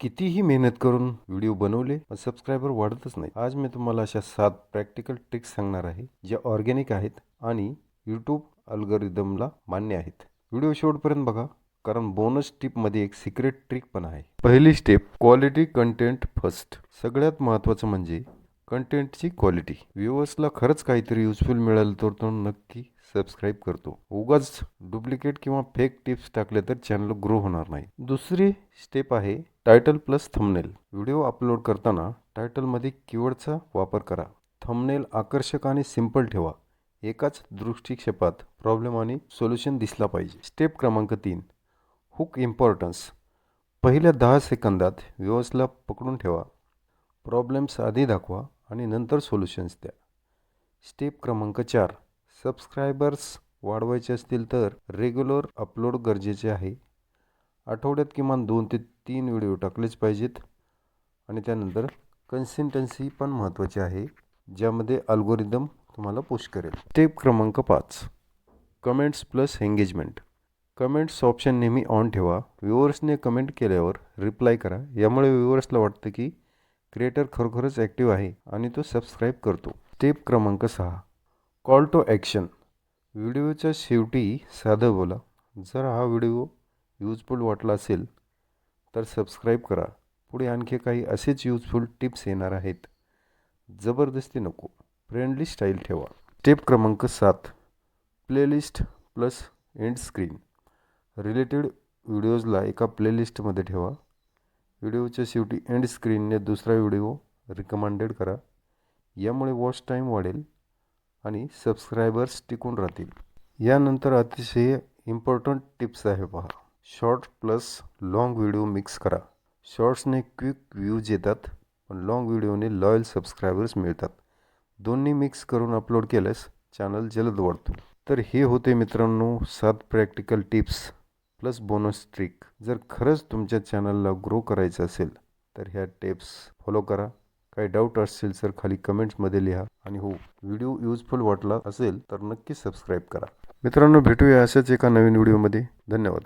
कितीही मेहनत करून व्हिडिओ बनवले पण सबस्क्रायबर वाढतच नाही आज मी तुम्हाला अशा सात प्रॅक्टिकल ट्रिक्स सांगणार आहे ज्या ऑर्गॅनिक आहेत आणि यूट्यूब अल्गोरिदमला मान्य आहेत. व्हिडिओ शेवटपर्यंत बघा कारण बोनस टिपमध्ये एक सिक्रेट ट्रिक पण आहे. पहिली स्टेप क्वालिटी कंटेंट फर्स्ट सगळ्यात महत्त्वाचं म्हणजे कंटेंटची क्वालिटी. व्ह्युअर्सला खरंच काहीतरी युजफुल मिळालं तर तो नक्की सबस्क्राईब करतो. उगाच डुप्लिकेट किंवा फेक टिप्स टाकले तर चॅनल ग्रो होणार नाही. दुसरी स्टेप आहे title plus thumbnail video upload करताना टायटलमध्ये कीवर्डचा वापर करा. थंबनेल आकर्षक आणि सिंपल ठेवा. एकाच दृष्टिक्षेपात प्रॉब्लेम आणि सोल्युशन दिसला पाहिजे. स्टेप क्रमांक तीन. हुक इम्पॉर्टन्स पहिल्या दहा सेकंदात व्ह्युअर्सला पकडून ठेवा. प्रॉब्लेम्स आधी दाखवा. आणि नंतर सोल्युशन्स द्या. स्टेप क्रमांक चार. सबस्क्रायबर्स वाढवायचे असतील तर रेग्युलर अपलोड गरजेचे आहे. आठवड्यात किमान दोन ते तीन व्हिडिओ टाकलेच पाहिजेत. आणि त्यानंतर कन्सिस्टन्सी पण महत्त्वाची आहे ज्यामध्ये अल्गोरिदम तुम्हाला पुश करेल. स्टेप क्रमांक पाच. Comments plus engagement comments option नेहमी ऑन ठेवा. व्ह्युअर्सने कमेंट केल्यावर रिप्लाय करा. यामुळे व्ह्युअर्सला वाटतं की क्रिएटर खरोखरच ॲक्टिव्ह आहे आणि तो सबस्क्राईब करतो. स्टेप क्रमांक सहा. Call to action. व्हिडिओच्या शेवटी साधं बोला. जर हा व्हिडिओ यूजफुल वाटला असेल तर सबस्क्राईब करा. पुढे आणखी काही असेच यूजफुल टिप्स येणार आहेत. जबरदस्ती नको. फ्रेंडली स्टाईल ठेवा. स्टेप क्रमांक सात. Playlist plus end screen. Related व्हिडिओजला एका प्लेलिस्टमध्ये ठेवा. व्हिडिओच्या शेवटी एंड स्क्रीनने दुसरा व्हिडिओ रिकमेंडेड करा. यामुळे वॉच टाईम वाढेल आणि सबस्क्रायबर्स टिकून राहतील. यानंतर अतिशय इम्पॉर्टंट टिप्स आहे पहा. Short plus long video mix करा. शॉर्ट्सने क्विक व्ह्यूज येतात पण लाँग व्हिडिओने लॉयल सबस्क्रायबर्स मिळतात. दोन्ही मिक्स करून अपलोड केल्यास चॅनल जलद वाढतो. तर हे होते मित्रांनो सात practical tips plus bonus trick. जर खरंच तुमच्या चॅनलला ग्रो करायचं असेल तर ह्या टिप्स फॉलो करा. काही डाऊट असतील तर खाली कमेंट्समध्ये लिहा. आणि हो व्हिडिओ यूजफुल वाटला असेल तर नक्की सबस्क्राईब करा. मित्रांनो भेटूया अशाच एका नवीन व्हिडिओमध्ये. धन्यवाद.